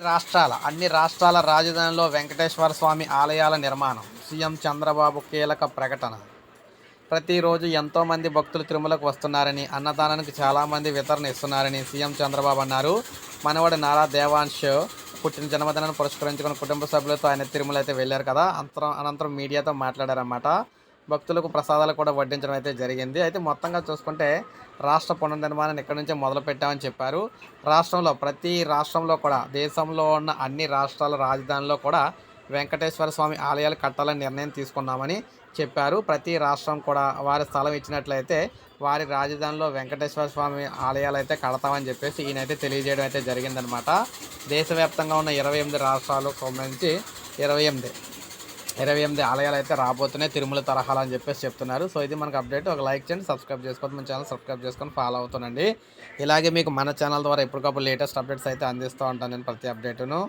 రాష్ట్రాల అన్ని రాష్ట్రాల రాజధానిలో వెంకటేశ్వర స్వామి ఆలయాల నిర్మాణం. సీఎం చంద్రబాబు కీలక ప్రకటన. ప్రతిరోజు ఎంతోమంది భక్తులు తిరుమలకు వస్తున్నారని అన్నదానానికి చాలామంది వితరణ ఇస్తున్నారని సీఎం చంద్రబాబు అన్నారు. మనవడి నారా దేవాంశ్ పుట్టిన జన్మదినాన్ని పురస్కరించుకుని కుటుంబ సభ్యులతో ఆయన తిరుమల అయితే వెళ్ళారు కదా. అంతరం అనంతరం మీడియాతో మాట్లాడారన్నమాట. భక్తులకు ప్రసాదాలు కూడా వడ్డించడం అయితే జరిగింది. అయితే మొత్తంగా చూసుకుంటే రాష్ట్ర పునర్నిర్మాణాన్ని ఇక్కడ నుంచే మొదలు పెట్టామని చెప్పారు. రాష్ట్రంలో ప్రతి రాష్ట్రంలో కూడా దేశంలో ఉన్న అన్ని రాష్ట్రాల రాజధానిలో కూడా వెంకటేశ్వర స్వామి ఆలయాలు కట్టాలని నిర్ణయం తీసుకున్నామని చెప్పారు. ప్రతి రాష్ట్రం కూడా వారి స్థలం ఇచ్చినట్లయితే వారి రాజధానిలో వెంకటేశ్వర స్వామి ఆలయాలు అయితే కడతామని చెప్పేసి ఈయనైతే తెలియజేయడం అయితే జరిగిందనమాట దేశవ్యాప్తంగా ఉన్న ఇరవై ఎనిమిది రాష్ట్రాలకు సంబంధించి ఇరవై ఎనిమిది ఇరవై ఎనిమిది ఆలయాలు అయితే రాబోతున్నాయి తిరుమల తరహాలు అని చెప్పేసి చెప్తున్నారు. సో ఇది మనకు అప్డేట్. ఒక లైక్ చేయండి సబ్స్క్రైబ్ చేసుకోండి మన ఛానల్ సబ్స్క్రైబ్ చేసుకొని ఫాలో అవుతానండి ఇలాగే మీకు మన ఛానల్ ద్వారా ఎప్పటికప్పుడు లేటెస్ట్ అప్డేట్స్ అయితే అందిస్తూ ఉంటాను నేను ప్రతి అప్డేటును.